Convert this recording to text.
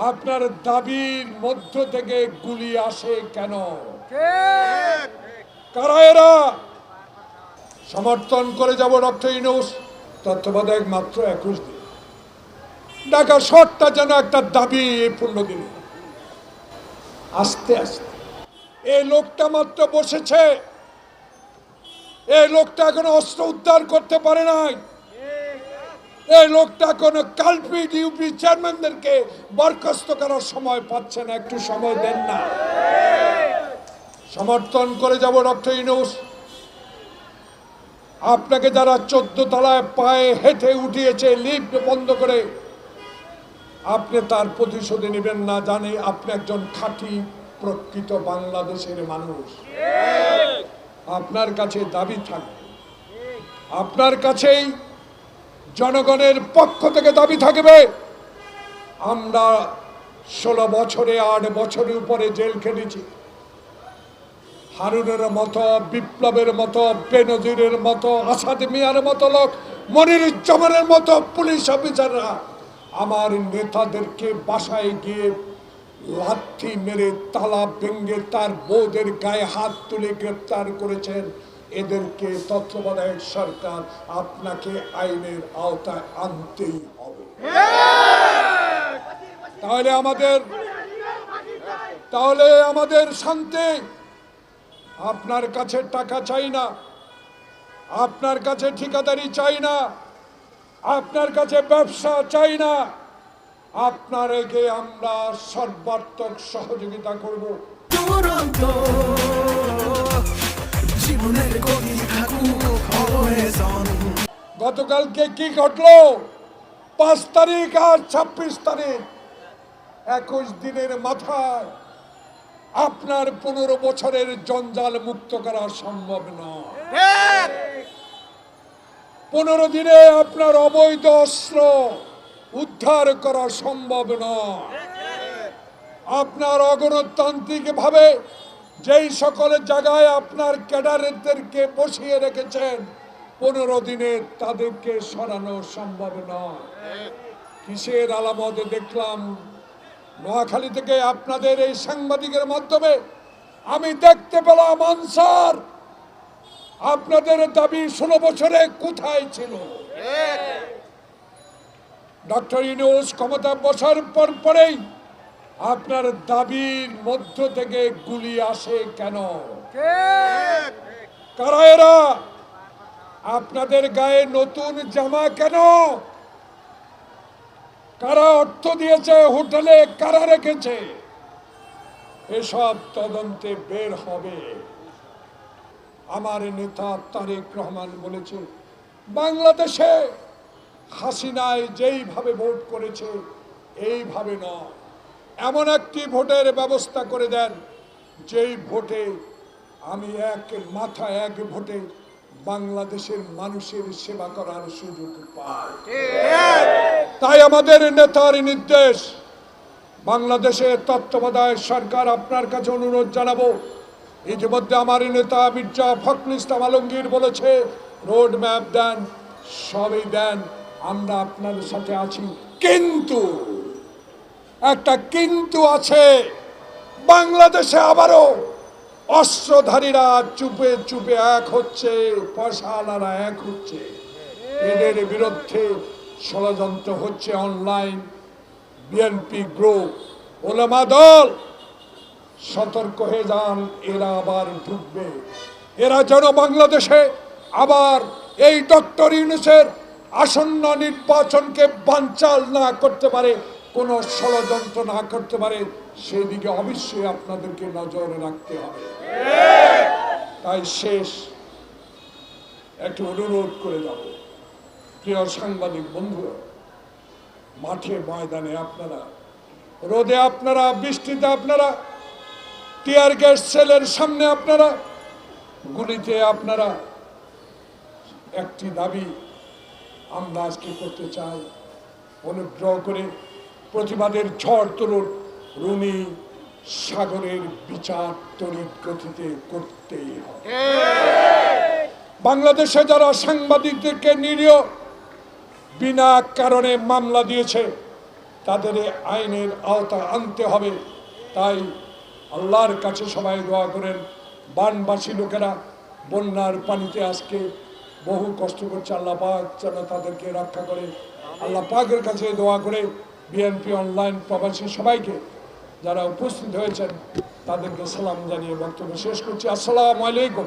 আপনার দাবির মধ্য থেকে গুলি আসে কেন? কারা এরা? সমর্থন করে যাব ডক্টর ইনুস তত্ত্বাবধায়ক মাত্র একুশ দিন। ঢাকা শহরটা যেন একটা দাবি পনেরো দিনে আস্তে আস্তে। এই লোকটা মাত্র বসেছে। এই লোকটা এখনও অস্ত্র উদ্ধার করতে পারে নাই। এই লোকটা কোনো কালপিট ইউপি চেয়ারম্যানদেরকে বরখাস্ত করার সময় পাচ্ছে না, একটু সময় দেন না। সমর্থন করে যাব, ডক্টর ইনুস আপনাকে যারা চোদ্দ তলায় পায়ে হেঁটে উঠিয়েছে, লিফট বন্ধ করে, আপনি তার প্রতিশোধে নেবেন না, জানে আপনি একজন খাঁটি প্রকৃত বাংলাদেশের মানুষ। আপনার কাছে দাবি থাকবে। আপনার কাছেই জনগণের পক্ষ থেকে দাবি থাকবে, আমরা ষোলো বছরে আট বছরের উপরে জেল খেটেছি। হারুনের মতো, বিপ্লবের মতো, বেনজিরের মতো, আসাদ মিয়ার মতো লোক মনিরুজ্জামানের মতো পুলিশ অফিসাররা আমার নেতাদেরকে বাসায় গিয়ে লাথি মেরে তালা ভেঙ্গে তার বউদের গায়ে হাত তুলে গ্রেপ্তার করেছেন। এদেরকে তত্ত্বাবধায়ক সরকার আপনাকে আইনের আওতায় আনতেই হবে। তাহলে আমাদের তাহলে আমাদের শান্তি। আপনার কাছে টাকা চাই না, আপনার কাছে ঠিকাদারি চাই না, আপনার কাছে ব্যবসা চাই না। আপনার একে আমরা সর্বাত্মক সহযোগিতা করব। গতকালকে কি ঘটলো? পাঁচ তারিখ আর ছাব্বিশ তারিখ। একুশ দিনের মাথায় আপনার পনেরো বছরের জঞ্জাল মুক্ত করা সম্ভব নয়। পনেরো দিনে আপনার অবৈধ অস্ত্র উদ্ধার করা সম্ভব নয়। আপনার অগণতান্ত্রিক ভাবে যেই সকল জায়গায় আপনার ক্যাডারেদেরকে বসিয়ে রেখেছেন, পনেরো দিনে তাদেরকে সরানো সম্ভব নয়। কিসের আলামতে দেখলাম? নোয়াখালী থেকে আপনাদের এই সাংবাদিকের মাধ্যমে আমি দেখতে পেলাম আনসার। আপনাদের দাবি ষোলো বছরে কোথায় ছিল? ডক্টর ইউনুস ক্ষমতা বসার পর পরেই আপনার দাবির মধ্য থেকে গুলি আসে কেন? কারা এরা? আপনাদের গায়ে নতুন জামা কেন? কারা অর্থ দিয়েছে হোটেলে কারা রেখেছে? এসব তদন্তে বের হবে। আমার নেতা তারেক রহমান বলেছে বাংলাদেশে হাসিনায় যেইভাবে ভোট করেছে, এইভাবে নয়। এমন একটি ভোটের ব্যবস্থা করে দেন, যেই ভোটে আমি এক মাথা এক ভোটে বাংলাদেশের মানুষের সেবা করার সুযোগ পাই। তাই আমাদের নেতার নির্দেশ বাংলাদেশের তত্ত্বাবধায়ক সরকার আপনার কাছে অনুরোধ জানাব। ইতিমধ্যে আমার নেতা মির্জা ফখরুল ইসলাম আলমগীর বলেছে রোড ম্যাপ দেন, সবই দেন। আমরা আপনাদের সাথে আছি। কিন্তু, একটা কিন্তু আছে। বাংলাদেশে আবারও অস্ত্রধারীরা চুপে চুপে এক হচ্ছে, পয়সাওয়ালারা এক হচ্ছে। এদের বিরুদ্ধে ষড়যন্ত্র হচ্ছে অনলাইন বিএনপি গ্রুপ ওলামা দল, সতর্ক হয়ে যান, এরা আবার ঢুকবে। এরা যেন বাংলাদেশে আবার এই ডক্টর ইউনুসের আসন্ন নির্বাচনকে বানচাল না করতে পারে, কোনো ষড়যন্ত্র না করতে পারে, সেদিকে অবশ্যই আপনাদেরকে নজরে রাখতে হবে। তাই শেষ একটু অনুরোধ করে যাব। প্রিয় সাংবাদিক বন্ধুরা, মাঠে ময়দানে আপনারা, রোদে আপনারা, বৃষ্টিতে আপনারা, টিয়ার গ্যাস সেলের সামনে আপনারা, গুলিতে আপনারা, একটি দাবি আমরা আজকে করতে চাই? অনুগ্রহ করে প্রতিবাদের ঝড় তরুণ রুনি সাগরের বিচার তড়িৎ গতিতে করতেই হবে। বাংলাদেশে যারা সাংবাদিকদেরকে নিরীহ, বিনা কারণে মামলা দিয়েছে, তাদের আইনের আওতা আনতে হবে। তাই আল্লাহর কাছে সবাই দোয়া করেন। বানবাসী লোকেরা, বন্যার পানিতে আজকে বহু কষ্ট করছে আল্লাহ পাক যেন তাদেরকে রক্ষা করে। আল্লাহ পাকের কাছে দোয়া করে বিএনপি অনলাইন প্রবাসী সবাইকে যারা উপস্থিত হয়েছেন, তাদেরকে সালাম জানিয়ে বক্তব্য শেষ করছি। আসসালামু আলাইকুম।